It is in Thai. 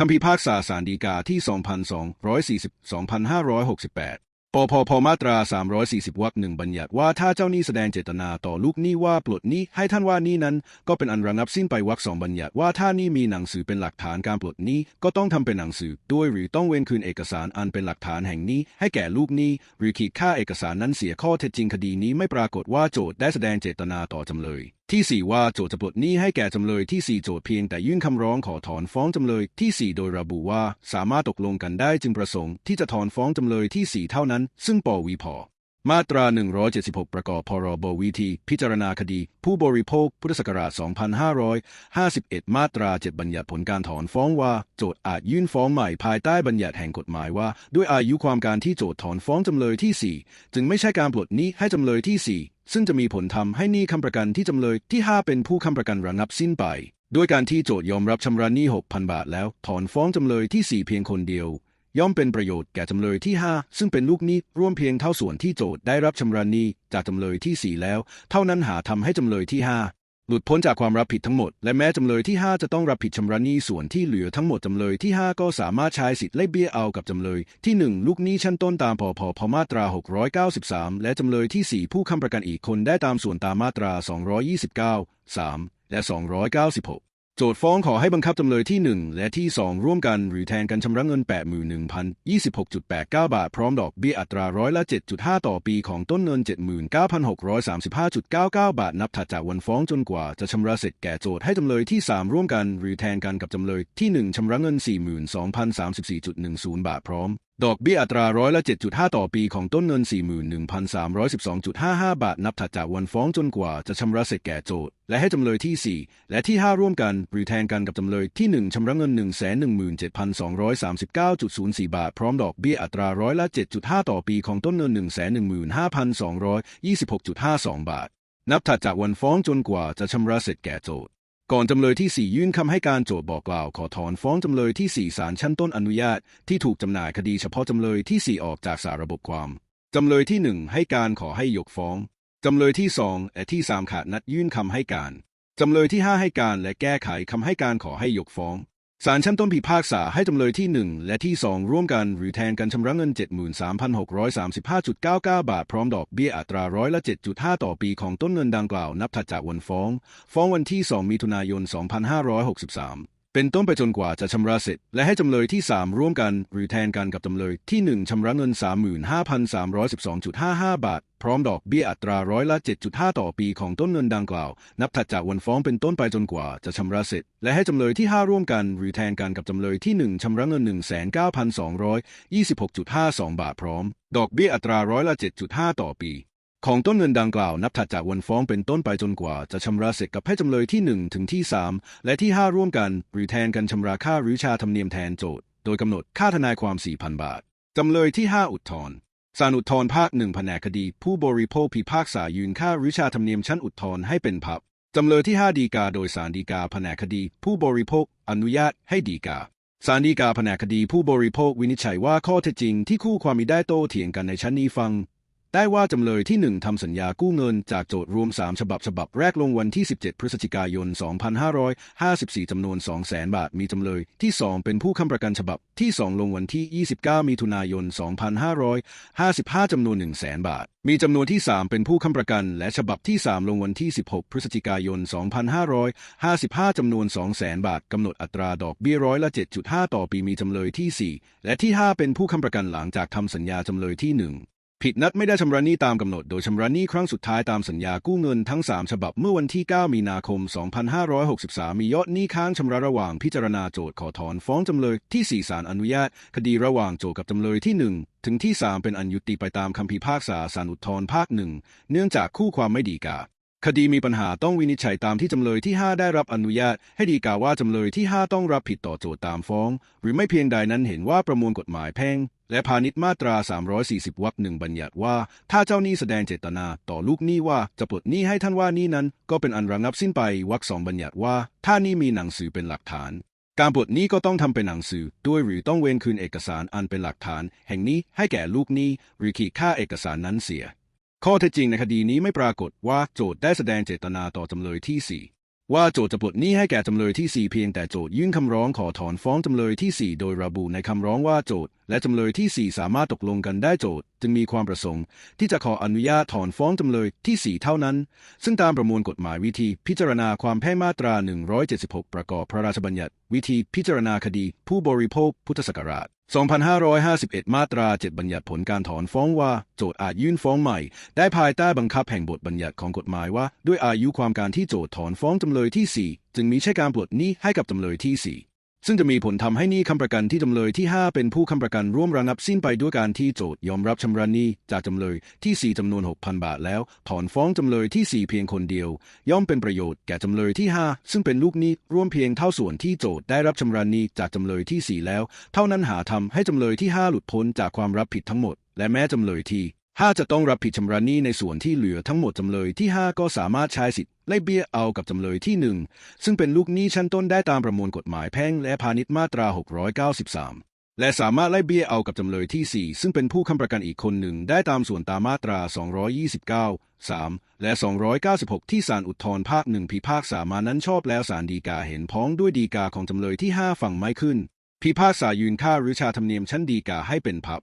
คำพิพากษาสารดีกาที่ 2240-2568 ปพพมาตรา 340 วรรคหนึ่งบัญญัติว่าถ้าเจ้าหนี้แสดงเจตนาต่อลูกหนี้ว่าปลดหนี้ให้ท่านว่านี้นั้น ก็เป็นอันระงับสิ้นไปวรรคสองบัญญัติว่าถ้านี้มีหนังสือเป็นหลักฐานการปลดหนี้ก็ต้องทำเป็นหนังสือด้วยหรือต้องเว้นคืนเอกสารอันเป็นหลักฐานแห่งนี้ ให้แก่ลูกหนี้ หรือขีดค่าเอกสารนั้นเสียข้อเท็จจริงคดีนี้ไม่ปรากฏว่าโจทย์ได้แสดงเจตนาต่อจำเลยที่ 4 ว่าโจทย์จะปลดหนี้ให้แก่จำเลยที่ 4 โจทย์เพียงแต่ยื่นคำร้องขอถอนฟ้องจำเลยที่ 4 โดยระบุว่าสามารถตกลงกันได้จึงประสงค์ที่จะถอนฟ้องจำเลยที่ 4 เท่านั้น ซึ่งปวีพมาตรา 176 ประกอบพรบวิธี พิจารณาคดี ผู้บริโภค พุทธศักราช 2551 มาตรา 7 บัญญัติผลการถอนฟ้องว่า โจทย์อาจยื่นฟ้องใหม่ภายใต้บัญญัติแห่งกฎหมายว่า ด้วยอายุความการที่โจทย์ถอนฟ้องจำเลยที่ 4 จึงไม่ใช่การปลดหนี้ให้จำเลยที่ 4 ซึ่งจะมีผลทำให้หนี้ค้ำประกันที่จำเลยที่ 5 เป็นผู้ค้ำประกันระงับสิ้นไป ด้วยการที่โจทยอมรับชำระหนี้ 6,000 บาทแล้ว ถอนฟ้องจำเลยที่ 4 เพียงคนเดียว ย่อมเป็นประโยชน์แก่จำเลยที่ 5 ซึ่งเป็นลูกหนี้ร่วมเพียงเท่าส่วนที่โจทได้รับชำระหนี้จากจำเลยที่ 4 แล้ว เท่านั้นหาทำให้จำเลยที่ 5 หลุดพ้นจากความรับผิดทั้งหมด และแม้จำเลยที่ 5 จะต้องรับผิดชำระหนี้ส่วนที่เหลือทั้งหมดจำเลยที่ 5 ก็สามารถใช้สิทธิ์ไล่เบี้ยเอากับจำเลยที่ 1 ลูกหนี้ชั้นต้นตามพพพมาตรา 693 และจำเลยที่ 4 ผู้ค้ำประกันอีกคนได้ตามส่วนตามมาตรา 229 3 และ 296 โจทฟ้องขอให้บังคับจำเลยที่ 1 และที่ 2 ร่วมกันหรือแทนกันชำระเงิน 81,026.89 บาท พร้อมดอกเบี้ยอัตราร้อยละ 7.5 ต่อปีของต้นเงิน 79,635.99 บาท นับถัดจากวันฟ้องจนกว่าจะชำระเสร็จแก่โจทให้จำเลยที่ 3 ร่วมกันหรือแทนกันกับจำเลยที่ 1ชำระเงิน 42,034.10 บาทพร้อม ดอกเบี้ยอัตราร้อยละ 7.5 ต่อปีของต้นเงิน 41,312.55 บาท นับถัดจากวันฟ้องจนกว่าจะชำระเสร็จแก่โจทย์ และให้จำเลยที่ 4 และที่ 5 ร่วมกัน หรือแทนกันกับจำเลยที่ 1ชำระเงิน 117,239.04 บาท พร้อมดอกเบี้ยอัตราร้อยละ 7.5 ต่อปีของต้นเงิน 115,226.52 บาท นับถัดจากวันฟ้องจนกว่าจะชำระเสร็จแก่โจทย์ ก่อนจำเลยที่ 4 ยื่นคำให้การโจทย์บอกกล่าวขอถอนฟ้องจำเลยที่ 4 ศาลชั้นต้นอนุญาต ที่ถูกจำหน่ายคดีเฉพาะจำเลยที่ 4 ออกจากสาระบบความ จำเลยที่ 1 ให้การขอให้ยกฟ้อง จำเลยที่2และที่ 3 ขาดนัดยื่นคำให้การ จำเลยที่ 5 ให้การและแก้ไขคำให้การขอให้ยกฟ้อง ศาลชั้นต้นพิพากษาให้จำเลยที่ 1 และที่ 2 ร่วมกันหรือแทนกันชำระเงิน 73,635.99 บาท พร้อมดอกเบี้ยอัตราร้อยละ 7.5 ต่อปีของต้นเงินดังกล่าวนับถัดจากวันฟ้อง ฟ้องวันที่ 2 มิถุนายน 2563 เป็นต้นไปจนกว่าจะชำระเสร็จ และให้จำเลยที่ 3 ร่วมกัน หรือแทนกันกับจำเลยที่ 1ชำระเงิน 35,312.55 บาท พร้อมดอกเบี้ยอัตราร้อยละ 7.5 ต่อปีของต้นเงินดังกล่าว นับถัดจากวันฟ้องเป็นต้นไปจนกว่าจะชำระเสร็จ และให้จำเลยที่ 5 ร่วมกัน หรือแทนกันกับจำเลยที่ 1ชำระเงิน 19,226.52 บาทพร้อม ดอกเบี้ยอัตราร้อยละ 7.5 ต่อปี ของต้นเงินดังกล่าวนับถัดจากวันฟ้องเป็นต้นไปจนกว่า จะชำระเสร็จกับให้จำเลยที่ 1 ถึงที่ 3 และที่ 5 ร่วมกัน หรือแทนกันชำระค่าหรือชาธรรมเนียมแทนโจทย์ โดยกำหนดค่าทนายความ 4,000 บาท จำเลยที่ 5 อุทธรณ์ศาลอุทธรณ์ภาคหนึ่งแผนกคดี ผู้บริโภคพิพากษายืนค่าหรือชาธรรมเนียมชั้นอุทธรณ์ให้เป็นพับจำเลยที่ 5 ดีกาโดยสารดีกาแผนกคดี ผู้บริโภค อนุญาตให้ดีกาศาลฎีกาแผนกคดีผู้บริโภควินิจฉัยว่าข้อเท็จจริงที่คู่ความมีได้โต้เถียงกันในชั้นนี้ฟัง ได้ว่าจำเลยที่ 1 ทำสัญญากู้เงินจากโจทย์รวม 3 ฉบับฉบับแรกลงวันที่ 17 พฤศจิกายน 2554 จำนวน 200,000 บาท มีจำเลยที่ 2 เป็นผู้ค้ำประกันฉบับที่ 2 ลงวันที่ 29 มิถุนายน 2555 จำนวน 100,000 บาท มีจำนวนที่ 3 เป็นผู้ค้ำประกัน และฉบับที่ 3 ลงวันที่ 16 พฤศจิกายน 2555 จำนวน 200,000 บาท กำหนดอัตราดอกเบี้ยร้อยละ 7.5 ต่อปี มีจำเลยที่ 4 และที่ 5 เป็นผู้ค้ำประกันหลังจากทำสัญญาจำเลยที่ 1 ผิดนัดไม่ได้ชำระหนี้ตามกำหนด โดยชำระหนี้ครั้งสุดท้ายตามสัญญากู้เงินทั้ง 3 ฉบับเมื่อวันที่ 9 มีนาคม 2563 มียอดหนี้ค้างชำระระหว่างพิจารณาโจทย์ขอถอนฟ้องจำเลยที่ 4 ศาลอนุญาต คดีระหว่างโจทย์กับจำเลยที่ 1 ถึงที่ 3 เป็นอันยุติไปตามคำพิพากษาศาลอุทธรภาคหนึ่งเนื่องจากคู่ความไม่ดีกา คดีมีปัญหาต้องวินิจฉัยตามที่จำเลยที่ 5 ได้รับอนุญาต ให้ดีกาว่าจำเลยที่ 5 ต้องรับผิดต่อโจทย์ตามฟ้อง หรือไม่เพียงใดนั้นเห็นว่าประมวลกฎหมายแพ่ง และพาณิชย์มาตรา 340 วรรคหนึ่งบัญญัติว่า ถ้าเจ้าหนี้แสดงเจตนาต่อลูกหนี้ว่าจะปลดหนี้ให้ท่านว่าหนี้นั้น ก็เป็นอันระงับสิ้นไปวรรคสองบัญญัติว่า ถ้าหนี้มีหนังสือเป็นหลักฐาน การปลดหนี้ก็ต้องทำเป็นหนังสือ ด้วยหรือต้องเว้นคืนเอกสารอันเป็นหลักฐาน แห่งนี้ให้แก่ลูกหนี้หรือขีดค่าเอกสารนั้นเสีย ข้อเท็จจริงในคดีนี้ไม่ปรากฏว่าโจทย์ได้แสดงเจตนาต่อจำเลยที่ว่าโจทย์จะปลดหนี้ให้แก่จำเลยที่ 4 เพียงแต่โจทย์ยื่นคำร้องขอถอนฟ้องจำเลยที่ 4 โดยระบุในคำร้องว่าโจท และจำเลยที่ 4 สามารถตกลงกันได้โจทย์ จึงมีความประสงค์ ที่จะขออนุญาตถอนฟ้องจำเลยที่ 4 เท่านั้น ซึ่งตามประมวลกฎหมายวิธีพิจารณาความแพ่งมาตรา 176 ประกอบพระราชบัญญัติ วิธีพิจารณาคดี ผู้บริโภคพุทธศักราช 2551 มาตรา 7 บัญญัติผลการถอนฟ้องว่า โจทย์อาจยื่นฟ้องใหม่ ได้ภายใต้บังคับแห่งบทบัญญัติของกฎหมายว่า ด้วยอายุความการที่โจทย์ถอนฟ้องจำเลยที่ 4 จึงมีใช่การปลดหนี้ให้กับจำเลยที่ 4 ซึ่งจะมีผลทำให้หนี้ค้ำประกันที่จำเลยที่ 5 เป็นผู้ค้ำประกันร่วมระงับสิ้นไปด้วยการที่โจทยอมรับชำระหนี้จากจำเลยที่ 4จำนวน 6,000 บาทแล้ว ถอนฟ้องจำเลยที่ 4 เพียงคนเดียว ย่อมเป็นประโยชน์แก่จำเลยที่ 5 ซึ่งเป็นลูกหนี้ร่วมเพียงเท่าส่วนที่โจทได้รับชำระหนี้จากจำเลยที่ 4 แล้ว เท่านั้นหาทำให้จำเลยที่ 5 หลุดพ้นจากความรับผิดทั้งหมด และแม้จำเลยที่ 5 จะต้องรับผิดชำระหนี้ในส่วนที่เหลือทั้งหมดจำเลยที่ 5 ก็สามารถใช้สิทธิ์ไล่เบี้ยเอากับจำเลยที่ 1 ซึ่งเป็นลูกหนี้ชั้นต้นได้ตามประมวลกฎหมายแพ่งและพาณิชย์มาตรา 693 และสามารถไล่เบี้ยเอากับจำเลยที่ 4 ซึ่งเป็นผู้ค้ำประกันอีกคนหนึ่งได้ตามส่วนตามมาตรา 229 3 และ 296 ที่ศาลอุทธรภาคหนึ่งพิพากษามานั้นชอบแล้วศาลฎีกาเห็นพ้องด้วยฎีกาของจำเลยที่ 5 ฝั่งไม่ขึ้น พิพากษายืนค่าหรือชาธรรมเนียมชั้นฎีกาให้เป็นพับ